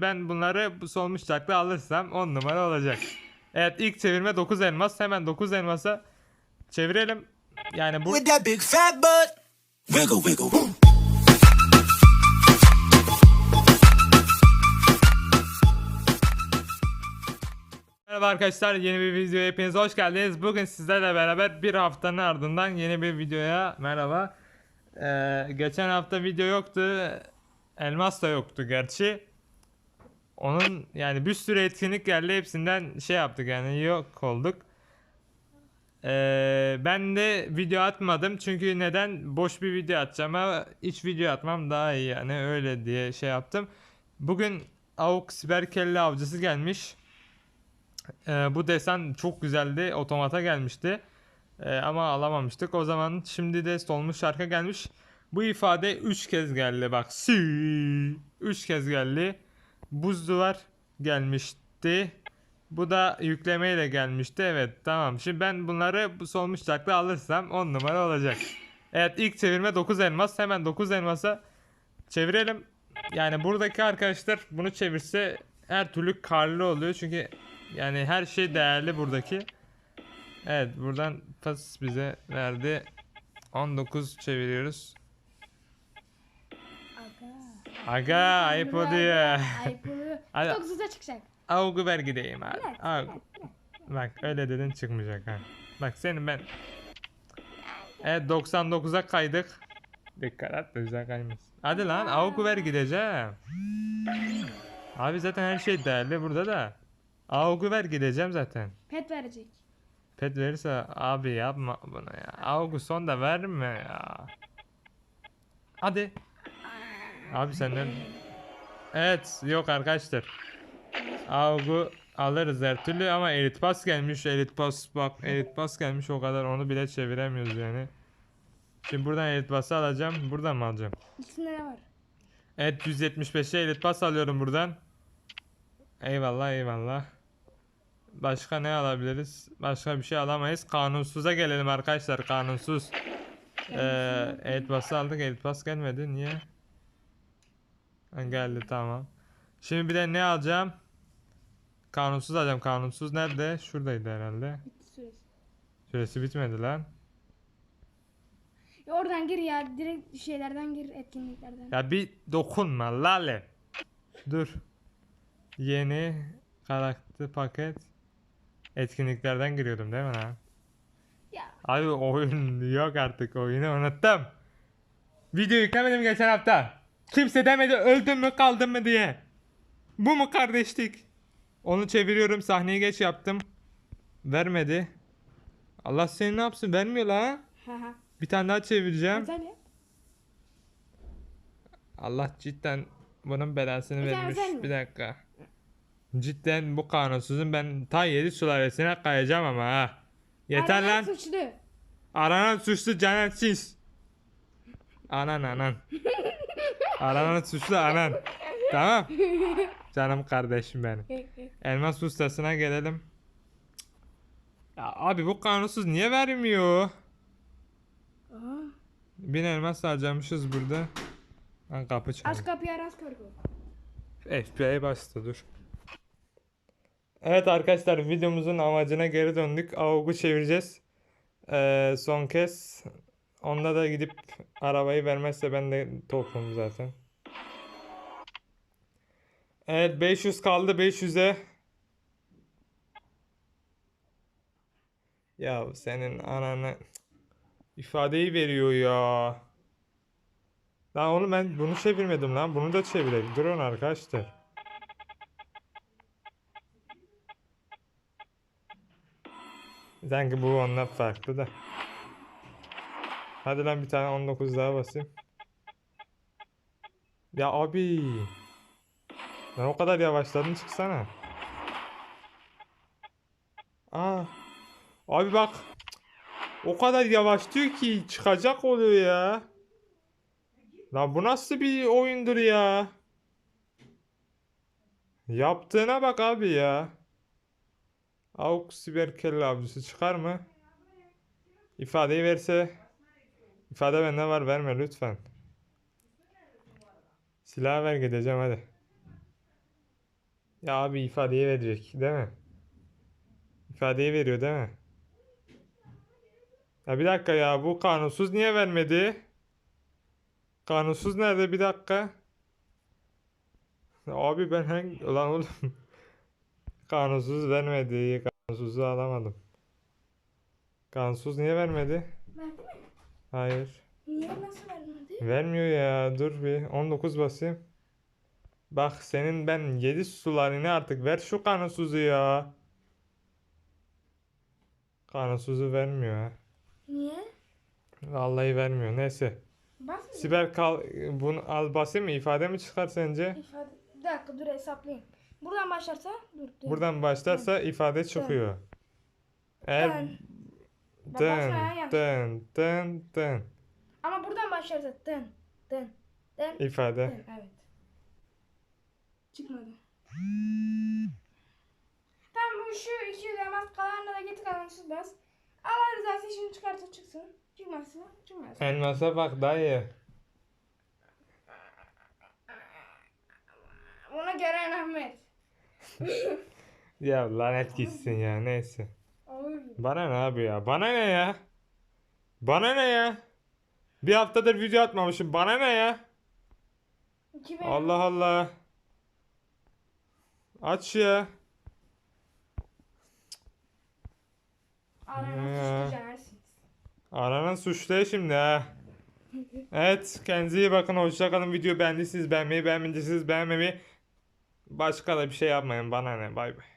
ben bunları bu solmuş çakla alırsam 10 numara olacak. Evet ilk çevirme 9 elmas. Hemen 9 elmasa çevirelim. Yani bu with that big fat butt. Wiggle, wiggle. Merhaba arkadaşlar yeni bir videoya hepiniz hoş geldiniz. Bugün sizlerle beraber bir haftanın ardından yeni bir videoya merhaba. Ee, geçen hafta video yoktu. Elmas da yoktu gerçi. Onun yani bir sürü etkinlik geldi hepsinden şey yaptık yani yok olduk. Ee, ben de video atmadım çünkü neden boş bir video atacağım ama hiç video atmam daha iyi yani öyle diye şey yaptım. Bugün Avuk Siber Kelle Avcısı gelmiş. Ee, bu desen çok güzeldi. Otomata gelmişti. Ee, ama alamamıştık. O zaman şimdi de solmuş şarkı gelmiş. Bu ifade 3 kez geldi bak. Si 3 kez geldi. Buz duvar gelmişti. Bu da yüklemeyle gelmişti. Evet tamam. Şimdi ben bunları bu solmuş çakla alırsam 10 numara olacak. Evet ilk çevirme 9 elmas. Hemen 9 elmasa çevirelim. Yani buradaki arkadaşlar bunu çevirse her türlü karlı oluyor. Çünkü yani her şey değerli buradaki. Evet buradan pas bize verdi. 19 çeviriyoruz. Aga. Ayıp oluyor. Ayıp oluyor. Hadi. 9'a çıkacak. Avgu ver gideyim abi. Avgu. Bak öyle dedin çıkmayacak ha. Bak senin ben. Evet 99'a kaydık. Dikkat et de güzel kaymasın. Hadi lan avgu ver gideceğim. Abi zaten her şey değerli burada da. Avgu ver gideceğim zaten. Pet verecek. Pet verirse abi yapma bunu ya. Avgu son da verme ya. Hadi. Abi senden. Evet yok arkadaşlar. Avgu alırız her türlü ama elit pas gelmiş. Elit pas bak elit pas gelmiş o kadar onu bile çeviremiyoruz yani. Şimdi buradan elit pası alacağım. Buradan mı alacağım? İkisinde ne var? Evet 175'e elit pas alıyorum buradan. Eyvallah eyvallah. Başka ne alabiliriz? Başka bir şey alamayız. Kanunsuza gelelim arkadaşlar. Kanunsuz. Ee, elit pası aldık. Elit pas gelmedi. Niye? Ha, geldi tamam. Şimdi bir de ne alacağım? Kanunsuz alacağım. Kanunsuz nerede? Şuradaydı herhalde. Bitti süresi. Süresi bitmedi lan. Ya oradan gir ya. Direkt şeylerden gir etkinliklerden. Ya bir dokunma lale. Dur. Yeni karakter paket etkinliklerden giriyordum değil mi lan? Ya. Abi oyun yok artık oyunu unuttum. Video yüklemedim geçen hafta. Kimse demedi öldün mü kaldın mı diye. Bu mu kardeşlik? Onu çeviriyorum sahneyi geç yaptım. Vermedi. Allah seni ne yapsın vermiyor la. Bir tane daha çevireceğim. Allah cidden bunun belasını vermiş. mi? Bir dakika. Cidden bu kanunsuzun ben ta yedi sülalesine kayacağım ama ha. Yeter Aranan lan. suçlu. Aranan suçlu canetsiz. Anan anan. Aranan suçlu anan. Tamam. Canım kardeşim benim. Elmas ustasına gelelim. Ya abi bu kanunsuz niye vermiyor? Aa, Bin elmas harcamışız burada. Lan kapı çalıyor. Aç kapıyı aras korku. FBI bastı dur. Evet arkadaşlar videomuzun amacına geri döndük. AUG'u çevireceğiz. Ee, son kez. Onda da gidip arabayı vermezse ben de tokum zaten. Evet 500 kaldı 500'e. Ya senin ananı ifadeyi veriyor ya. Lan oğlum ben bunu çevirmedim lan. Bunu da çevirelim. Durun arkadaşlar. Sanki bu ondan farklı da. Hadi lan bir tane 19 daha basayım. Ya abi. Lan o kadar yavaşladın çıksana. Aa. Abi bak. O kadar yavaş diyor ki çıkacak oluyor ya. Lan bu nasıl bir oyundur ya? Yaptığına bak abi ya. Avuk siber kelle avcısı çıkar mı? İfadeyi verse. İfade bende var verme lütfen. Silah ver gideceğim hadi. Ya abi ifadeyi verecek değil mi? İfadeyi veriyor değil mi? Ya bir dakika ya bu kanunsuz niye vermedi? Kanunsuz nerede bir dakika? Abi ben hangi... Ulan oğlum. Kanunsuz vermedi. Kanunsuzu alamadım. Kanunsuz niye vermedi? Verdi? Hayır. Niye nasıl vermedi? Vermiyor ya. Dur bir. 19 basayım. Bak senin ben 7 sularını artık ver şu kanunsuzu ya. Kanunsuzu vermiyor ha. Niye? Vallahi vermiyor. Neyse. Basmıyor. Siber kal bunu al basayım mı? İfade mi çıkar sence? İfade... Bir dakika dur hesaplayayım. Buradan başlarsa dur. dur. Buradan başlarsa ifade çıkıyor. Eğer Dön. Bak, dın yanlış. dın dın dın Ama buradan başlarsa dın dın dın ifade. dın. Evet. Çıkmadı. Tamam bu şu 200 elmas kalanına da getir kalanısız bas. Allah rızası için çıkarsa çıksın. Çıkmazsa çıkmaz. Elmasa bak dayı. Ona göre Ahmet. Ya lanet gitsin ya neyse. Bana ne abi ya? Bana ne ya? Bana ne ya? Bir haftadır video atmamışım. Bana ne ya? 2000 Allah Allah. Aç ya. Arana. Aranan suçlu şimdi ha. Evet kendinize iyi bakın. Hoşça kalın. Video beğendiyseniz beğenmeyi, beğenmediyseniz beğenmemeyi. Başka da bir şey yapmayın. Bana ne? Bay bay.